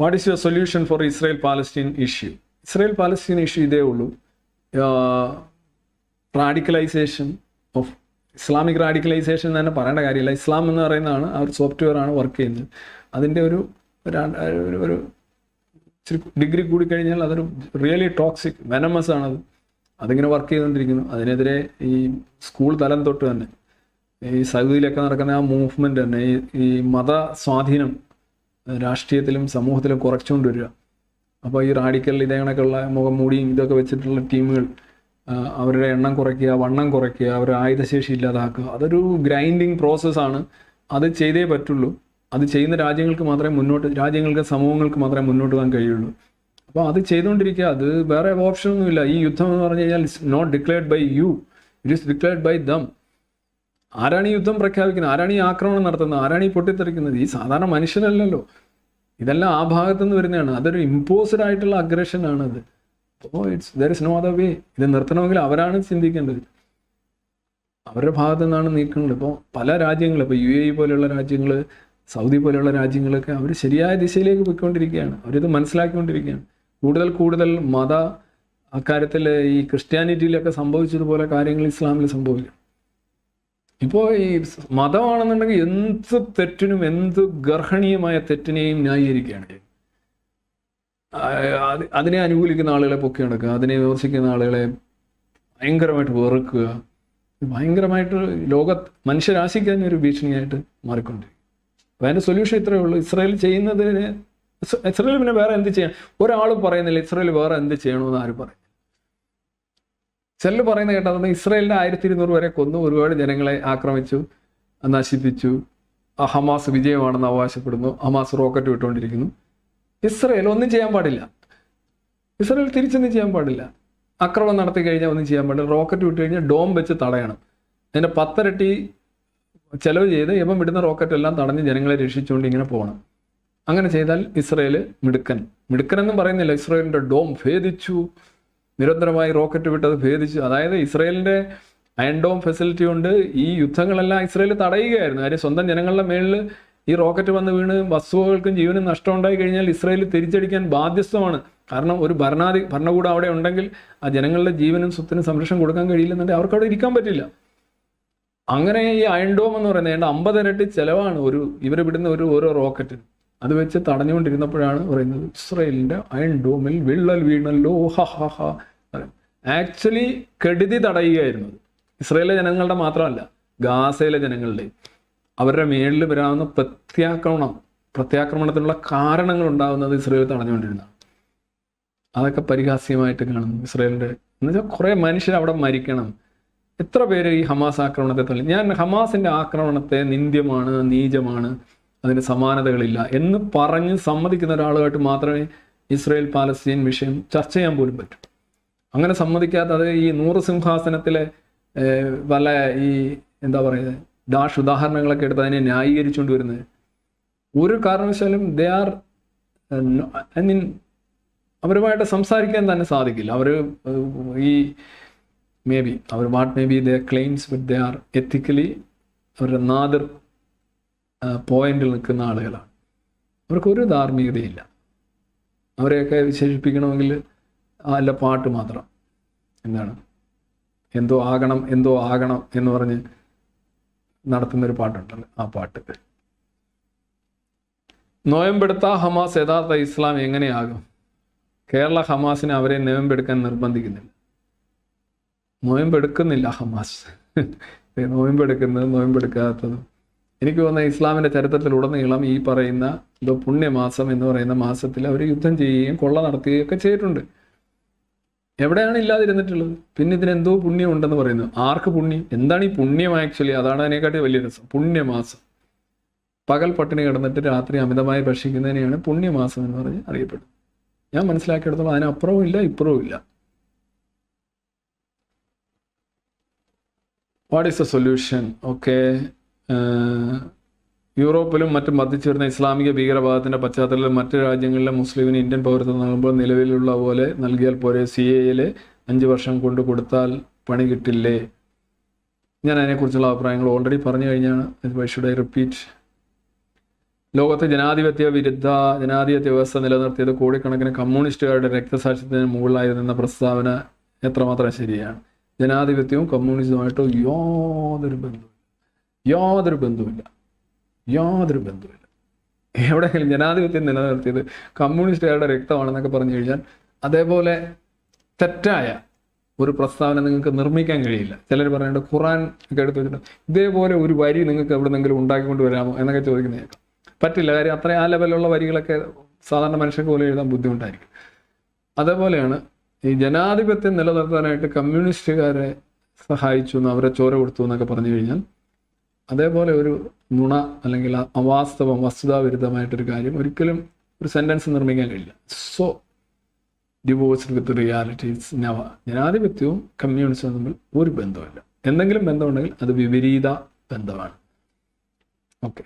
What is your solution for Israel Palestine issue Israel Palestine issue ഇതേ ഉള്ളൂ radicalisation of Islamic radicalisation തന്നെ പറയേണ്ട കാര്യമില്ല. ഇസ്ലാം എന്ന് പറയുന്നതാണ് ആ ഒരു സോഫ്റ്റ്വെയർ ആണ് വർക്ക് ചെയ്യുന്നത്. അതിന്റെ ഒരു- ഒരു ഇച്ചിരി ഡിഗ്രി കൂടി കഴിഞ്ഞാൽ അതൊരു റിയലി ടോക്സിക് വെനമസ് ആണത്. അതിങ്ങനെ വർക്ക് ചെയ്തുകൊണ്ടിരിക്കുന്നു. അതിനെതിരെ ഈ സ്കൂൾ തലം തൊട്ട് തന്നെ ഈ സൗദിയിലൊക്കെ നടക്കുന്ന ആ മൂവ്മെന്റ് തന്നെ ഈ ഈ മത സ്വാധീനം രാഷ്ട്രീയത്തിലും സമൂഹത്തിലും കുറച്ചുകൊണ്ട് വരിക അപ്പോൾ ഈ റാഡിക്കൽ ഇതേ കണക്കുള്ള മുഖം മൂടിയും ഇതൊക്കെ വെച്ചിട്ടുള്ള ടീമുകൾ അവരുടെ എണ്ണം കുറയ്ക്കുക വണ്ണം കുറയ്ക്കുക അവരുടെ ആയുധശേഷി ഇല്ലാതാക്കുക അതൊരു ഗ്രൈൻഡിങ് പ്രോസസ്സാണ്. അത് ചെയ്തേ പറ്റുള്ളൂ. അത് ചെയ്യുന്ന രാജ്യങ്ങൾക്ക് മാത്രമേ മുന്നോട്ട് രാജ്യങ്ങൾക്ക് സമൂഹങ്ങൾക്ക് മാത്രമേ മുന്നോട്ട് പോകാൻ കഴിയുള്ളൂ. അപ്പോൾ അത് ചെയ്തുകൊണ്ടിരിക്കുക. അത് വേറെ ഓപ്ഷനൊന്നുമില്ല. ഈ യുദ്ധം എന്ന് പറഞ്ഞു കഴിഞ്ഞാൽ it's not declared by you it is declared by them ആരാണ് ഈ യുദ്ധം പ്രഖ്യാപിക്കുന്നത്? ആരാണ് ഈ ആക്രമണം നടത്തുന്നത്? ആരാണ് ഈ പൊട്ടിത്തെറിക്കുന്നത്? ഈ സാധാരണ മനുഷ്യരല്ലല്ലോ ഇതെല്ലാം ആ ഭാഗത്തു നിന്ന് വരുന്നതാണ്. അതൊരു ഇമ്പോസ്ഡ് ആയിട്ടുള്ള അഗ്രഷൻ ആണത് അപ്പോൾ it's there is no other way ഇത് നിർത്തണമെങ്കിൽ അവരാണ് ചിന്തിക്കേണ്ടത്. അവരുടെ ഭാഗത്തു നിന്നാണ് നീക്കുന്നത്. ഇപ്പോൾ പല രാജ്യങ്ങൾ ഇപ്പോൾ യു എ പോലെയുള്ള രാജ്യങ്ങൾ സൗദി പോലെയുള്ള രാജ്യങ്ങളൊക്കെ അവർ ശരിയായ ദിശയിലേക്ക് പോയിക്കൊണ്ടിരിക്കുകയാണ്. അവരിത് മനസ്സിലാക്കിക്കൊണ്ടിരിക്കുകയാണ്. കൂടുതൽ കൂടുതൽ മത അക്കാര്യത്തിൽ ഈ ക്രിസ്ത്യാനിറ്റിയിലൊക്കെ സംഭവിച്ചതുപോലെ കാര്യങ്ങൾ ഇസ്ലാമിൽ സംഭവിക്കും. ഇപ്പോൾ ഈ മതമാണെന്നുണ്ടെങ്കിൽ എന്ത് തെറ്റിനും എന്ത് ഗർഹണീയമായ തെറ്റിനെയും ന്യായീകരിക്കുകയാണ്. അതിനെ അനുകൂലിക്കുന്ന ആളുകളെ പൊക്കി നടക്കുക അതിനെ വിമർശിക്കുന്ന ആളുകളെ ഭയങ്കരമായിട്ട് വെറുക്കുക ഭയങ്കരമായിട്ട് ലോക മനുഷ്യരാശിക്ക് തന്നെ ഒരു ഭീഷണിയായിട്ട് മാറിക്കൊണ്ടിരിക്കും അപ്പോൾ അതിന്റെ സൊല്യൂഷൻ ഇത്രയേ ഉള്ളൂ. ഇസ്രായേൽ ചെയ്യുന്നതിന് ഇസ്രായേൽ പിന്നെ വേറെ എന്ത് ചെയ്യണം? ഒരാൾ പറയുന്നില്ല ഇസ്രായേൽ വേറെ എന്ത് ചെയ്യണമെന്ന് ആരും പറയും ചിലർ പറയുന്ന കേട്ടതെന്ന് ഇസ്രയേലിനെ ആയിരത്തി ഇരുന്നൂറ് വരെ കൊന്നു ഒരുപാട് ജനങ്ങളെ ആക്രമിച്ചു നശിപ്പിച്ചു. ഹമാസ് വിജയമാണെന്ന് അവകാശപ്പെടുന്നു. Hamas rocket വിട്ടുകൊണ്ടിരിക്കുന്നു. ഇസ്രയേൽ ഒന്നും ചെയ്യാൻ പാടില്ല. ഇസ്രയേൽ തിരിച്ചൊന്നും ചെയ്യാൻ പാടില്ല. ആക്രമണം നടത്തി കഴിഞ്ഞാൽ ഒന്നും ചെയ്യാൻ പാടില്ല. റോക്കറ്റ് വിട്ട് കഴിഞ്ഞാൽ ഡോം വെച്ച് തടയണം. അതിന്റെ പത്തരട്ടി ചെലവ് ചെയ്ത് ഇപ്പം വിടുന്ന റോക്കറ്റ് എല്ലാം തടഞ്ഞ് ജനങ്ങളെ രക്ഷിച്ചുകൊണ്ട് ഇങ്ങനെ പോകണം. അങ്ങനെ ചെയ്താൽ ഇസ്രയേൽ മിടുക്കൻ. മിടുക്കൻ എന്നും പറയുന്നില്ല. ഇസ്രയേലിന്റെ ഡോം ഭേദിച്ചു. നിരന്തരമായി റോക്കറ്റ് വിട്ടത് ഭേദിച്ചു അതായത് ഇസ്രയേലിന്റെ അയൺ ഡോം ഫെസിലിറ്റി കൊണ്ട് ഈ യുദ്ധങ്ങളെല്ലാം ഇസ്രയേൽ തടയുകയായിരുന്നു. കാര്യം സ്വന്തം ജനങ്ങളുടെ മേളിൽ ഈ റോക്കറ്റ് വന്ന് വീണ് വസ്തുവകൾക്കും ജീവനും നഷ്ടമുണ്ടായി കഴിഞ്ഞാൽ ഇസ്രയേൽ തിരിച്ചടിക്കാൻ ബാധ്യസ്ഥമാണ്. കാരണം ഒരു ഭരണാധി ഭരണകൂടം അവിടെ ഉണ്ടെങ്കിൽ ആ ജനങ്ങളുടെ ജീവനും സ്വത്തിനും സംരക്ഷണം കൊടുക്കാൻ കഴിയില്ലെന്നുണ്ടെങ്കിൽ അവർക്ക് അവിടെ ഇരിക്കാൻ പറ്റില്ല. അങ്ങനെ ഈ അയൺഡോം എന്ന് പറയുന്നത് ഏതാണ്ട് അമ്പത് ഇരട്ടി ചെലവാണ് ഒരു ഇവർ വിടുന്ന ഒരു ഓരോ റോക്കറ്റിന്. അത് വെച്ച് തടഞ്ഞുകൊണ്ടിരുന്നപ്പോഴാണ് പറയുന്നത് ഇസ്രയേലിന്റെ അയൺ ഡോമിൽ വിള്ളൽ വീണല്ലോ ഹ ഹ ഹ ആക്ച്വലി കെടുതി തടയുകയായിരുന്നു. ഇസ്രയേലിലെ ജനങ്ങളുടെ മാത്രമല്ല ഗാസയിലെ ജനങ്ങളുടെ അവരുടെ മേളിൽ വരാവുന്ന പ്രത്യാക്രമണം പ്രത്യാക്രമണത്തിനുള്ള കാരണങ്ങൾ ഉണ്ടാകുന്നത് ഇസ്രയേൽ തടഞ്ഞുകൊണ്ടിരുന്നതാണ്. അതൊക്കെ പരിഹാസ്യമായിട്ട് കാണുന്നു ഇസ്രയേലിന്റെ എന്നുവെച്ചാൽ കുറേ മനുഷ്യർ അവിടെ മരിക്കണം. എത്ര പേര് ഈ ഹമാസ് ആക്രമണത്തെ തള്ളി? ഞാൻ ഹമാസിന്റെ ആക്രമണത്തെ നിന്ദ്യമാണ് നീചമാണ് അതിന് സമാനതകളില്ല എന്ന് പറഞ്ഞ് സമ്മതിക്കുന്ന ഒരാളുമായിട്ട് മാത്രമേ ഇസ്രയേൽ പാലസ്തീൻ വിഷയം ചർച്ച ചെയ്യാൻ പോലും പറ്റൂ. അങ്ങനെ സമ്മതിക്കാത്ത അത് ഈ നൂറ് സിംഹാസനത്തിലെ പല ഈ എന്താ പറയുക ഡാഷ് ഉദാഹരണങ്ങളൊക്കെ എടുത്ത് അതിനെ ന്യായീകരിച്ചുകൊണ്ട് വരുന്നത്. ഒരു കാരണവശാലും ദേ ആർ ഐ മീൻ അവരുമായിട്ട് സംസാരിക്കാൻ തന്നെ സാധിക്കില്ല. അവർ ഈ maybe our what maybe the claims with they are ethically അവരുടെ നാദർ പോയിന്റിൽ നിൽക്കുന്ന ആളുകളാണ്. അവർക്കൊരു ധാർമ്മികതയില്ല. അവരെയൊക്കെ വിശേഷിപ്പിക്കണമെങ്കിൽ അല്ല പാട്ട് മാത്രം. എന്താണ്? എന്തോ ആകണം എന്തോ ആകണം എന്ന് പറഞ്ഞ് നടത്തുന്നൊരു പാട്ടുണ്ടല്ലോ ആ പാട്ട്. നോയമ്പെടുത്ത ഹമാസ് യഥാർത്ഥ ഇസ്ലാം എങ്ങനെയാകും? കേരള ഹമാസിനെ അവരെ നോയമ്പെടുക്കാൻ നിർബന്ധിക്കുന്നില്ല. നോയമ്പെടുക്കുന്നില്ല ഹമാസ്. നോയമ്പെടുക്കുന്നത് നോയമ്പെടുക്കാത്തതും എനിക്ക് തോന്നുന്ന ഇസ്ലാമിന്റെ ചരിത്രത്തിലുടനീളം ഈ പറയുന്ന ഇത് പുണ്യമാസം എന്ന് പറയുന്ന മാസത്തിൽ അവർ യുദ്ധം ചെയ്യുകയും കൊള്ള നടത്തുകയും ഒക്കെ ചെയ്തിട്ടുണ്ട്. എവിടെയാണ് ഇല്ലാതിരുന്നിട്ടുള്ളത്? പിന്നെ ഇതിനെന്തോ പുണ്യം ഉണ്ടെന്ന് പറയുന്നു. ആർക്ക് പുണ്യം? എന്താണ് ഈ പുണ്യം ആക്ച്വലി? അതാണ് അതിനെക്കാട്ടി വലിയ രസം. പുണ്യമാസം. പകൽ പട്ടിണി കിടന്നിട്ട് രാത്രി അമിതമായി ഭക്ഷിക്കുന്നതിനെയാണ് പുണ്യമാസം എന്ന് പറഞ്ഞ് അറിയപ്പെടുന്നത്. ഞാൻ മനസ്സിലാക്കിയെടുത്തോളം അതിനപ്പുറവും ഇല്ല ഇപ്പുറവും ഇല്ല. What is the solution okay യൂറോപ്പിലും മറ്റും വർദ്ധിച്ചു ഇസ്ലാമിക ഭീകരവാദത്തിന്റെ പശ്ചാത്തലത്തിൽ മറ്റു രാജ്യങ്ങളിലെ മുസ്ലിമിന് ഇന്ത്യൻ പൗരത്വം നൽകുമ്പോൾ നിലവിലുള്ള പോലെ നൽകിയാൽ പോരെ. സി എയിൽ അഞ്ച് വർഷം കൊണ്ട് കൊടുത്താൽ പണി കിട്ടില്ലേ? ഞാൻ അതിനെക്കുറിച്ചുള്ള അഭിപ്രായങ്ങൾ ഓൾറെഡി പറഞ്ഞു കഴിഞ്ഞാണ്. ഐ ഷുഡ് ഐ റിപ്പീറ്റ് ലോകത്തെ ജനാധിപത്യ വിരുദ്ധ ജനാധിപത്യ വ്യവസ്ഥ നിലനിർത്തിയത് കോടിക്കണക്കിന് കമ്മ്യൂണിസ്റ്റുകാരുടെ രക്തസാക്ഷ്യത്തിന് മുകളിലായിരുന്ന പ്രസ്താവന എത്രമാത്രം ശരിയാണ്? ജനാധിപത്യവും കമ്മ്യൂണിസവുമായിട്ട് യാതൊരു ബന്ധവുമില്ല. യാതൊരു ബന്ധവുമില്ല. യാതൊരു ബന്ധവുമില്ല. എവിടെയെങ്കിലും ജനാധിപത്യം നിലനിർത്തിയത് കമ്മ്യൂണിസ്റ്റുകാരുടെ രക്തമാണെന്നൊക്കെ പറഞ്ഞു കഴിഞ്ഞാൽ അതേപോലെ തെറ്റായ ഒരു പ്രസ്താവന നിങ്ങൾക്ക് നിർമ്മിക്കാൻ കഴിയില്ല. ചിലർ പറയുന്നുണ്ട് ഖുറാൻ ഒക്കെ എടുത്തു വെച്ചിട്ടുണ്ട്. ഇതേപോലെ ഒരു വരി നിങ്ങൾക്ക് എവിടെന്നെങ്കിലും ഉണ്ടാക്കിക്കൊണ്ട് വരാമോ എന്നൊക്കെ ചോദിക്കുന്ന കേൾക്കാം. പറ്റില്ല. കാര്യം അത്രയും ആ ലെവലുള്ള വരികളൊക്കെ സാധാരണ മനുഷ്യർക്ക് പോലും എഴുതാൻ ബുദ്ധിമുട്ടായിരിക്കും. അതേപോലെയാണ് ഈ ജനാധിപത്യം നിലനിർത്താനായിട്ട് കമ്മ്യൂണിസ്റ്റുകാരെ സഹായിച്ചു എന്ന് അവരെ ചോര കൊടുത്തു എന്നൊക്കെ പറഞ്ഞു കഴിഞ്ഞാൽ അതേപോലെ ഒരു നുണ അല്ലെങ്കിൽ അവാസ്തവം വസ്തുതാവിരുദ്ധമായിട്ടൊരു കാര്യം ഒരിക്കലും ഒരു സെന്റൻസ് നിർമ്മിക്കാൻ കഴിയില്ല. സോ ഡിവോഴ്സ്ഡ് വിത്ത് റിയാലിറ്റീസ് നവ ജനാധിപത്യവും കമ്മ്യൂണിസവും തമ്മിൽ ഒരു ബന്ധമില്ല എന്തെങ്കിലും ബന്ധമുണ്ടെങ്കിൽ അത് വിപരീത ബന്ധമാണ്. ഓക്കെ